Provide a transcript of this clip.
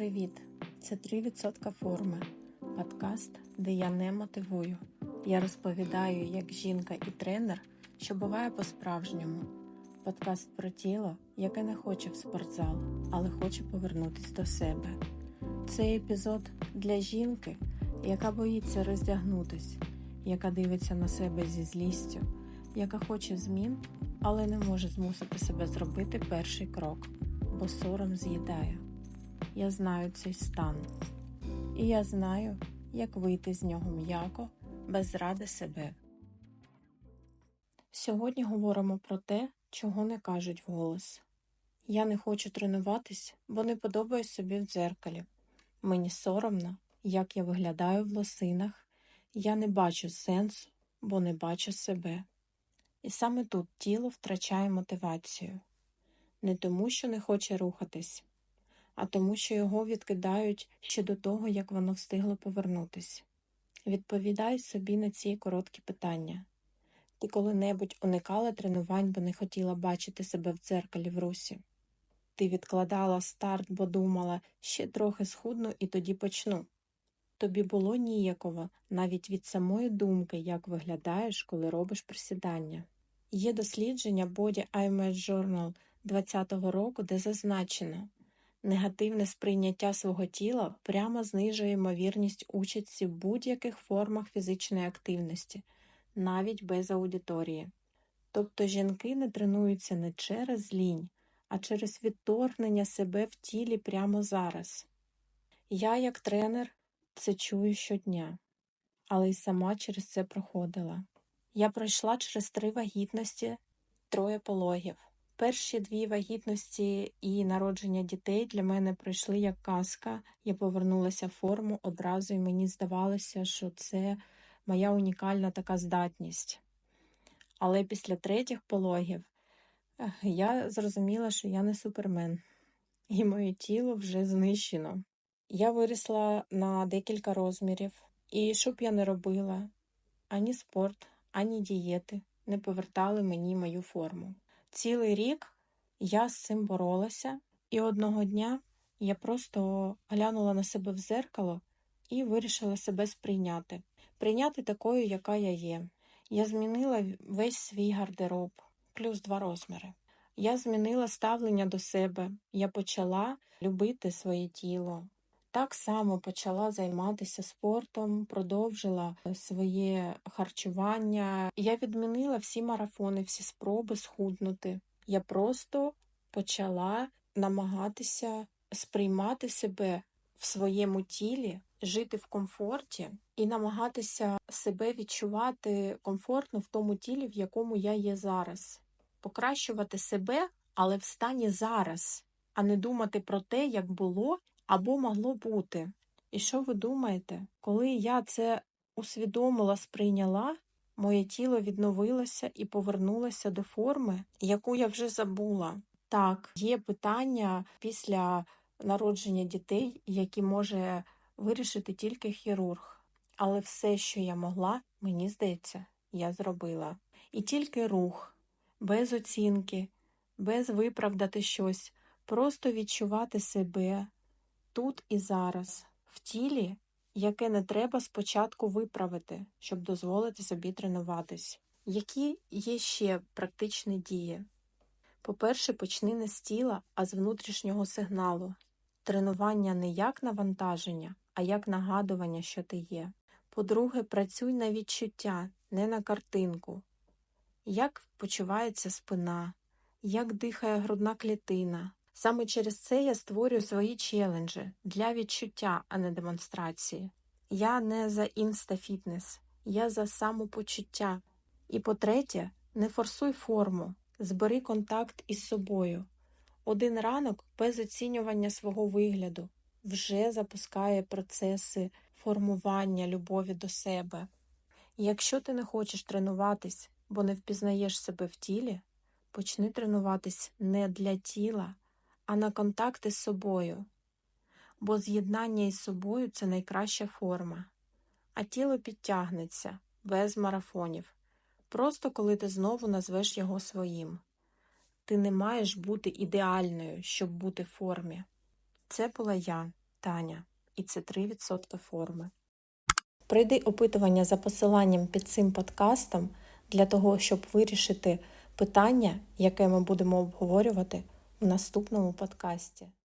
Привіт! Це 3% форми. Подкаст, де я не мотивую. Я розповідаю як жінка і тренер, що буває по-справжньому. Подкаст про тіло, яке не хоче в спортзал, але хоче повернутися до себе. Цей епізод для жінки, яка боїться роздягнутись, яка дивиться на себе зі злістю, яка хоче змін, але не може змусити себе зробити перший крок, бо сором з'їдає. Я знаю цей стан, і я знаю, як вийти з нього м'яко, без зради себе. Сьогодні говоримо про те, чого не кажуть вголос. Я не хочу тренуватись, бо не подобаюсь собі в дзеркалі. Мені соромно, як я виглядаю в лосинах, я не бачу сенсу, бо не бачу себе. І саме тут тіло втрачає мотивацію. Не тому, що не хоче рухатись, а тому, що його відкидають ще до того, як воно встигло повернутись. Відповідай собі на ці короткі питання. Ти коли-небудь уникала тренувань, бо не хотіла бачити себе в дзеркалі в русі. Ти відкладала старт, бо думала, ще трохи схудну і тоді почну. Тобі було ніяково навіть від самої думки, як виглядаєш, коли робиш присідання. Є дослідження Body Image Journal 2020 року, де зазначено, негативне сприйняття свого тіла прямо знижує ймовірність участі в будь-яких формах фізичної активності, навіть без аудиторії. Тобто жінки не тренуються не через лінь, а через відторгнення себе в тілі прямо зараз. Я, як тренер, це чую щодня, але й сама через це проходила. Я пройшла через три вагітності, троє пологів. Перші дві вагітності і народження дітей для мене пройшли як казка. Я повернулася в форму одразу, і мені здавалося, що це моя унікальна така здатність. Але після третіх пологів я зрозуміла, що я не супермен, і моє тіло вже знищено. Я вирісла на декілька розмірів, і що б я не робила, ані спорт, ані дієти не повертали мені мою форму. Цілий рік я з цим боролася, і одного дня я просто глянула на себе в зеркало і вирішила себе сприйняти, прийняти такою, яка я є. Я змінила весь свій гардероб, плюс два розміри. Я змінила ставлення до себе, я почала любити своє тіло. Так само почала займатися спортом, продовжила своє харчування. Я відмінила всі марафони, всі спроби схуднути. Я просто почала намагатися сприймати себе в своєму тілі, жити в комфорті і намагатися себе відчувати комфортно в тому тілі, в якому я є зараз, покращувати себе, але в стані зараз, а не думати про те, як було або могло бути. І що ви думаєте, коли я це усвідомила, сприйняла, моє тіло відновилося і повернулося до форми, яку я вже забула. Так, є питання після народження дітей, які може вирішити тільки хірург. Але все, що я могла, мені здається, я зробила. І тільки рух, без оцінки, без виправдати щось, просто відчувати себе тут і зараз, в тілі, яке не треба спочатку виправити, щоб дозволити собі тренуватись. Які є ще практичні дії? По-перше, почни не з тіла, а з внутрішнього сигналу. Тренування не як навантаження, а як нагадування, що ти є. По-друге, працюй на відчуття, не на картинку. Як почувається спина, як дихає грудна клітина. Саме через це я створюю свої челенджі для відчуття, а не демонстрації. Я не за інстафітнес, я за самопочуття. І по-третє, не форсуй форму, збери контакт із собою. Один ранок без оцінювання свого вигляду вже запускає процеси формування любові до себе. якщо ти не хочеш тренуватись, бо не впізнаєш себе в тілі, почни тренуватись не для тіла, а на контакти з собою, бо з'єднання із собою це найкраща форма, а тіло підтягнеться без марафонів, просто коли ти знову назвеш його своїм. Ти не маєш бути ідеальною, щоб бути в формі. Це була я, Таня, і це 3% форми. Пройди опитування за посиланням під цим подкастом для того, щоб вирішити питання, яке ми будемо обговорювати в наступному подкасті.